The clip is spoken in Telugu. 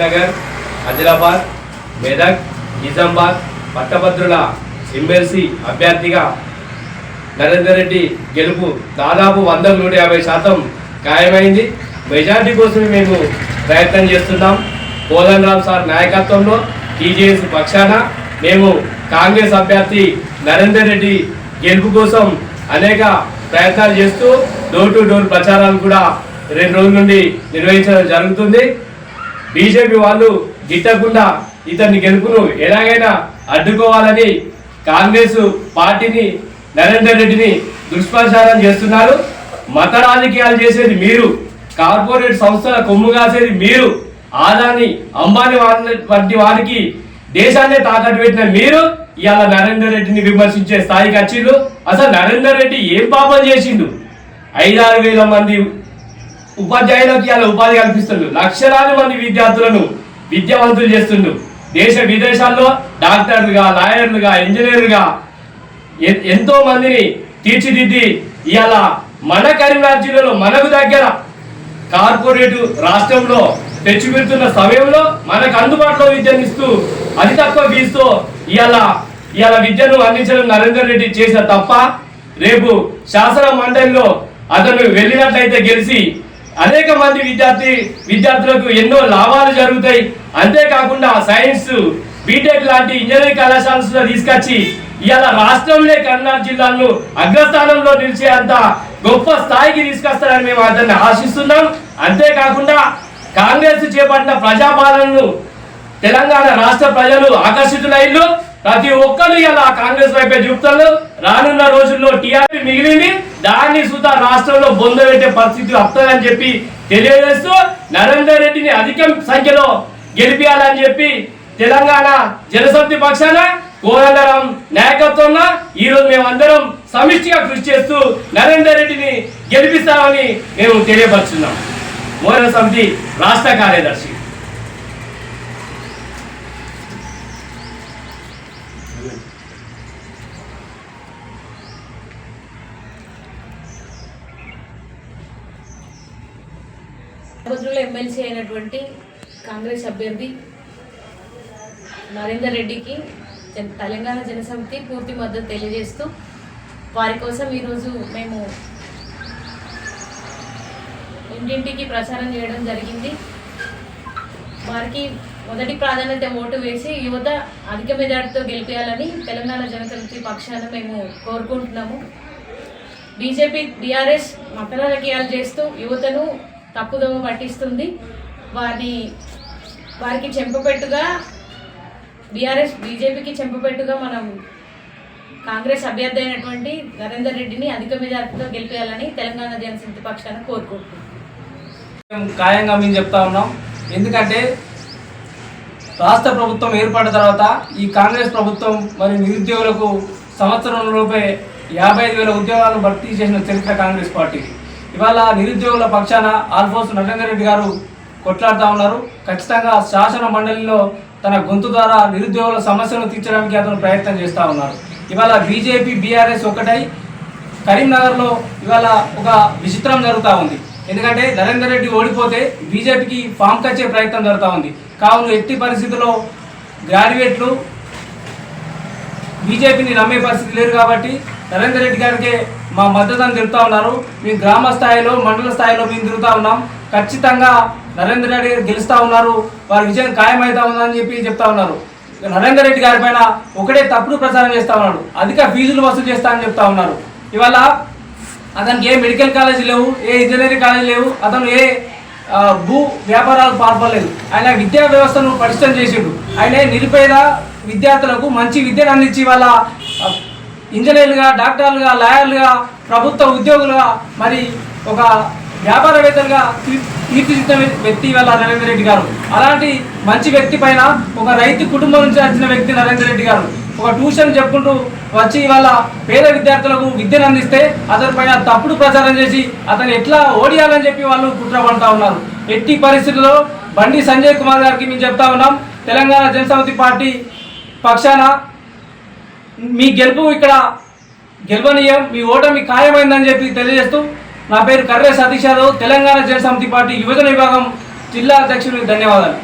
నగర్ ఆదిలాబాద్ మెదక్ నిజామాబాద్ పట్టభద్రుల ఎమ్మెల్సీ అభ్యర్థిగా నరేందర్ రెడ్డి గెలుపు దాదాపు వందకు నూట యాభై శాతం ఖాయమైంది. మెజార్టీ కోసమే మేము ప్రయత్నం చేస్తున్నాం. కోదన్ రామ్ సార్ నాయకత్వంలో టీజేఎస్ పక్షాన మేము కాంగ్రెస్ అభ్యర్థి నరేందర్ రెడ్డి గెలుపు కోసం అనేక ప్రయత్నాలు చేస్తూ డోర్ టు డోర్ ప్రచారాలు కూడా రెండు రోజుల నుండి నిర్వహించడం జరుగుతుంది. బీజేపీ వాళ్ళు గిట్టకుండా ఇతన్ని గెలుపును ఎలాగైనా అడ్డుకోవాలని కాంగ్రెస్ పార్టీని నరేందర్ రెడ్డిని దుష్ప్రచారం చేస్తున్నారు. మత రాజకీయాలు చేసేది మీరు కార్పొరేట్ సంస్థల కొమ్ము కాసేది మీరు ఆదాని అంబానీ వంటి వారికి దేశాన్నే తాకట్టు పెట్టిన మీరు ఇవాళ నరేందర్ రెడ్డిని విమర్శించే స్థాయికి వచ్చిండు అసలు నరేందర్ రెడ్డి ఏం పాపం చేసిండు? ఐదారు వేల మంది ఉపాధ్యాయులకు ఇలా ఉపాధి కల్పిస్తుండు. లక్షలాది మంది విద్యార్థులను విద్యావంతులు చేస్తుండు. దేశ విదేశాల్లో డాక్టర్లుగా లాయర్లుగా ఇంజనీర్లుగా ఎంతో మందిని తీర్చిదిద్ది ఇవాళ మన కరీంనగర్ జిల్లాలో మనకు దగ్గర కార్పొరేట్ రాష్ట్రంలో తెచ్చిపెడుతున్న సమయంలో మనకు అందుబాటులో విద్యను ఇస్తూ అతి తక్కువ ఫీజుతో ఇవాళ ఇవాళ విద్యను అందించడం నరేందర్ రెడ్డి చేసిన తప్ప రేపు శాసన మండలిలో అతను వెళ్ళినట్లయితే గెలిచి అనేక మంది విద్యార్థి విద్యార్థులకు ఎన్నో లాభాలు జరుగుతాయి. అంతేకాకుండా సైన్స్ బీటెక్ లాంటి ఇంజనీరింగ్ కళాశాలలో తీసుకొచ్చి ఇవాళ రాష్ట్రంలో కర్నాటక జిల్లాను అగ్రస్థానంలో నిలిచే అంత గొప్ప స్థాయికి తీసుకొస్తారని మేము అతన్ని ఆశిస్తున్నాం. అంతేకాకుండా కాంగ్రెస్ చేపట్టిన ప్రజాపాలనను తెలంగాణ రాష్ట్ర ప్రజలు ఆకర్షితులైన్లు ప్రతి ఒక్కరు ఇలా కాంగ్రెస్ వైపే చూపుతారు. రానున్న రోజుల్లో టీఆర్పీ మిగిలింది. దాన్ని సుతా రాష్ట్రంలో బొందబెట్టే పరిస్థితి వస్తుందని చెప్పి తెలియజేస్తూ నరేందర్ రెడ్డిని అధిక సంఖ్యలో గెలిపించాలని చెప్పి తెలంగాణ జనశక్తి పక్షాన కోదండరాం నాయకత్వంలో ఈరోజు మేమందరం సమిష్టిగా కృషి చేస్తూ నరేందర్ రెడ్డిని గెలిపిస్తామని మేము తెలియపరుచున్నాం. మోహన సమితి రాష్ట్ర కార్యదర్శి భద్రుల ఎమ్మెల్సీ అయినటువంటి కాంగ్రెస్ అభ్యర్థి నరేందర్ రెడ్డికి తెలంగాణ జనసమితి పూర్తి మద్దతు తెలియజేస్తూ వారి కోసం ఈరోజు మేము ఇంటింటికి ప్రచారం చేయడం జరిగింది. వారికి మొదటి ప్రాధాన్యత ఓటు వేసి యువత అధిక మెజార్టీతో గెలిపేయాలని తెలంగాణ జనసమితి పక్షాన మేము కోరుకుంటున్నాము. బీజేపీ బీఆర్ఎస్ మత రాజకీయాలు చేస్తూ యువతను తప్పుదోవ పట్టిస్తుంది. వారిని వారికి చెంపపెట్టుగా బీఆర్ఎస్ బీజేపీకి చెంపపెట్టుగా మనం కాంగ్రెస్ అభ్యర్థి అయినటువంటి నరేందర్ రెడ్డిని అధిక మెజార్టీతో గెలిపేయాలని తెలంగాణ జనసమితి పక్షాన కోరుకుంటున్నాం. ఖాయంగా మేము చెప్తా ఉన్నాం. ఎందుకంటే రాష్ట్ర ప్రభుత్వం ఏర్పడిన తర్వాత ఈ కాంగ్రెస్ ప్రభుత్వం మరి నిరుద్యోగులకు సంవత్సరంలోపే యాభై ఐదు వేల ఉద్యోగాలను భర్తీ చేసిన చరిత్ర కాంగ్రెస్ పార్టీకి ఇవాళ నిరుద్యోగుల పక్షాన ఆల్ఫోన్స్ నరేందర్ రెడ్డి గారు కొట్లాడుతూ ఉన్నారు. ఖచ్చితంగా శాసన మండలిలో తన గొంతు ద్వారా నిరుద్యోగుల సమస్యలను తీర్చడానికి అతను ప్రయత్నం చేస్తూ ఉన్నారు. ఇవాళ బీజేపీ బీఆర్ఎస్ ఒకటై కరీంనగర్లో ఇవాళ ఒక విచిత్రం జరుగుతూ ఉంది. ఎందుకంటే నరేందర్ రెడ్డి ఓడిపోతే బీజేపీకి ఫామ్ కచ్చే ప్రయత్నం జరుగుతూ ఉంది. కావున ఎట్టి పరిస్థితుల్లో గ్రాడ్యుయేట్లు బీజేపీని నమ్మే పరిస్థితి లేరు కాబట్టి నరేందర్ రెడ్డి గారికి మా మద్దతుని తెలుపుతా ఉన్నారు. మేము గ్రామ స్థాయిలో మండల స్థాయిలో మేము తిరుగుతూ ఉన్నాం. ఖచ్చితంగా నరేందర్ రెడ్డి గారు గెలుస్తూ ఉన్నారు. వారి విజయం ఖాయమవుతా ఉందని చెప్పి చెప్తా ఉన్నారు. నరేందర్ రెడ్డి గారి పైన ఒకటే తప్పుడు ప్రచారం చేస్తూ ఉన్నాడు. అధిక ఫీజులు వసూలు చేస్తా అని చెప్తా ఉన్నారు. ఇవాళ అతనికి ఏ మెడికల్ కాలేజ్ లేవు ఏ ఇంజనీరింగ్ కాలేజీ లేవు అతను ఏ భూ వ్యాపారాలు పాల్పడలేదు. ఆయన విద్యా వ్యవస్థను పటిష్టం చేసిండు. ఆయన నిరుపేద విద్యార్థులకు మంచి విద్యను అందించి వాళ్ళ ఇంజనీర్లుగా డాక్టర్లుగా లాయర్లుగా ప్రభుత్వ ఉద్యోగులుగా మరి ఒక వ్యాపారవేత్తలుగా తీ- తీర్చిదిద్దిన వ్యక్తి వాళ్ళ నరేందర్ రెడ్డి గారు. అలాంటి మంచి వ్యక్తి పైన ఒక రైతు కుటుంబం నుంచి వచ్చిన వ్యక్తి నరేందర్ రెడ్డి గారు. ఒక ట్యూషన్ చెప్పుకుంటూ వచ్చి ఇవాళ పేద విద్యార్థులకు విద్యను అందిస్తే అతని పైన తప్పుడు ప్రచారం చేసి అతను ఎట్లా ఓడియాలని చెప్పి వాళ్ళు కుట్ర పడతా ఉన్నారు. ఎట్టి పరిస్థితుల్లో బండి సంజయ్ కుమార్ గారికి మేము చెప్తా ఉన్నాం తెలంగాణ జనసమితి పార్టీ పక్షాన మీ గెలుపు ఇక్కడ గెలవనీయం మీ ఓటమి ఖాయమైందని చెప్పి తెలియజేస్తూ నా పేరు కర్రే సతీష్ యాదవ్ తెలంగాణ జనసమితి పార్టీ యువజన విభాగం జిల్లా అధ్యక్షుడికి ధన్యవాదాలు.